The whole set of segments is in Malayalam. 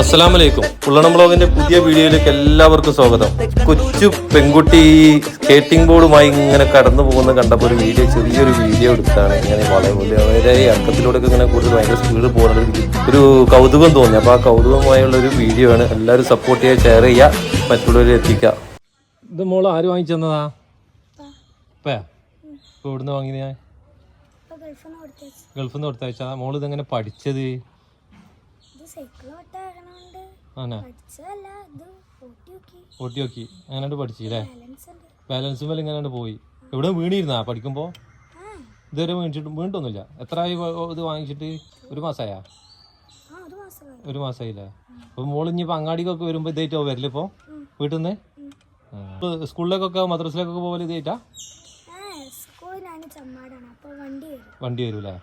അസ്സലാമലൈക്കും. ഉള്ളണം ബ്ലോഗിന്റെ പുതിയ വീഡിയോയിലേക്ക് എല്ലാവർക്കും സ്വാഗതം. കൊച്ചു പെൺകുട്ടി സ്കേറ്റിംഗ് ബോർഡുമായി ഇങ്ങനെ കടന്നു പോകുന്ന കണ്ടപ്പോൾ ഒരു വീഡിയോ ചെറിയൊരു വീഡിയോ എടുത്താണ്. ഇങ്ങനെ വളരെ വലിയ വളരെ അക്കത്തിലൂടെ ഇങ്ങനെ കൂടുതൽ ഭയങ്കര സ്പീഡ് പോകുന്ന ഒരു- ഒരു കൗതുകം തോന്നി. അപ്പോൾ ആ കൗതുകമായുള്ള ഒരു വീഡിയോ ആണ്. എല്ലാവരും സപ്പോർട്ട് ചെയ്യുക ഷെയർ ചെയ്യുക മറ്റുള്ളവരെ എത്തിക്കുക. ഇത് മോൾ ആര് വാങ്ങിച്ചു തന്നതാ? ഇവിടുന്ന് വാങ്ങിയത് ഞാൻ? ഇപ്പൊ ഗൾഫിൽ നിന്ന് കൊടുത്തയച്ചാ മോൾ ഇതെങ്ങനെ പഠിച്ചത്? ഇത് സൈക്കിൾ ഓട്ടാകണോണ്ട് ആണോ പഠിച്ചതല്ല ഇത് ഓട്ടി നോക്കി അങ്ങനെ പഠിച്ചില്ലേ? ബാലൻസ് ബാലൻസും മേലെ ഇങ്ങനെ പോയി. എവിടെ വീണിരുന്നാ പഠിക്കുമ്പോ? ഇതുവരെ വീണിച്ചിട്ട് വീണിട്ടൊന്നുമില്ല. എത്ര ആയി ഇത് വാങ്ങിച്ചിട്ട്? ഒരു മാസമായാ ഒരു മാസമായി ഒരു മാസമായില്ലേ അപ്പോൾ മോൾ ഇനിയിപ്പോൾ അങ്ങാടിക്കൊക്കെ വരുമ്പോ ഇതായിട്ടോ വരില്ല ഇപ്പൊ? വീട്ടിൽ നിന്ന് സ്കൂളിലേക്കൊക്കെ മദ്രസിലേക്കൊക്കെ പോലെ ഇതായിട്ടാ വണ്ടി വരൂല്ലേ?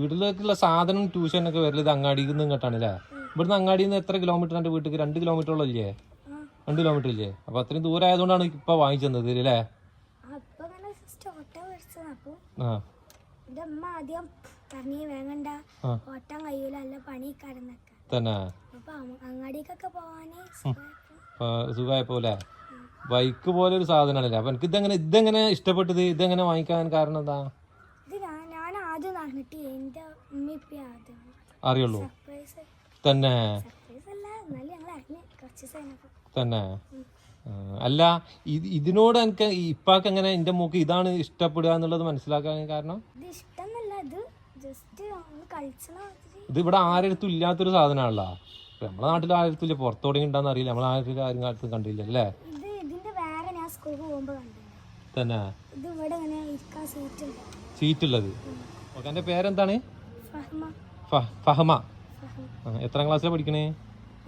വീട്ടിലേക്കുള്ള സാധനം ട്യൂഷനൊക്കെ വരൽ ഇത് അങ്ങാടിയിൽ നിന്ന് ഇങ്ങോട്ടാണ് അല്ലേ ഇവിടുന്ന് അങ്ങാടിയിൽ നിന്ന് എത്ര കിലോമീറ്റർ എന്റെ വീട്ടിലേക്ക് രണ്ട് കിലോമീറ്ററോളം ഇല്ലേ? അല്ലേ രണ്ട് കിലോമീറ്റർ ഇല്ലേ? അപ്പോൾ അത്രയും ദൂരം ആയതുകൊണ്ടാണ് ഇപ്പൊ വാങ്ങിച്ചത് അല്ലേ? ആ. ആദ്യം പറഞ്ഞ് വേങ്ങണ്ട ഓട്ടം കഴിയൂല അല്ല തന്നെ. അങ്ങാടിക്കൊക്കെ പോവാനേ ബൈക്ക് പോലെ ഒരു സാധനമാണല്ലേ അപ്പൊ എനിക്ക് ഇതെങ്ങനെ ഇതെങ്ങനെ ഇഷ്ടപ്പെട്ടത്? ഇതെങ്ങനെ വാങ്ങിക്കാൻ കാരണം എന്താ? ഞാൻ ആദ്യം നടന്നിട്ട് ഉമ്മ അറിയുള്ളൂ. തന്നെ. തന്നെ. അല്ല ഇത് ഇതിനോട് എനിക്ക് ഇപ്പാക്ക് എങ്ങനെ എന്റെ മൂക്ക് ഇതാണ് ഇഷ്ടപ്പെടുക എന്നുള്ളത് മനസ്സിലാക്കാൻ കാരണം? ഇത് ഇവിടെ ആരെടുത്തും ഇല്ലാത്തൊരു സാധനമാണല്ലോ. നമ്മളെ നാട്ടിൽ ആരെടുത്തും ഇല്ല പുറത്തോടെ ഉണ്ടാന്ന് അറിയില്ല. നമ്മളെ നാട്ടിൽ ആരും കാലത്തും കണ്ടില്ല അല്ലേ? തന്നെ. സീറ്റ് ഉള്ളത് ഓക്കെ എന്റെ പേരെന്താണ്? ഫഹ്മ. എത്രാം ക്ലാസ്സിലാണ് പഠിക്കണേ?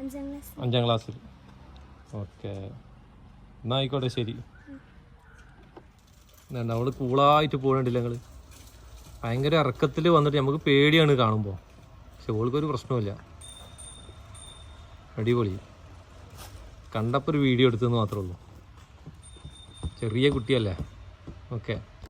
അഞ്ചാം ക്ലാസ് അഞ്ചാം ക്ലാസ്സിൽ. ഓക്കെ. എന്നാ ആയിക്കോട്ടെ ശരി. അവൾ കൂളായിട്ട് പോകണ്ടില്ല ഞങ്ങൾ? ഭയങ്കര ഇറക്കത്തിൽ വന്നിട്ട് നമുക്ക് പേടിയാണ് കാണുമ്പോൾ പക്ഷെ ഓൾക്കൊരു പ്രശ്നമില്ല അടിപൊളി. കണ്ടപ്പോൾ ഒരു വീഡിയോ എടുത്തെന്ന് മാത്രമേ ഉള്ളൂ. ചെറിയ കുട്ടിയല്ലേ? ഓക്കെ.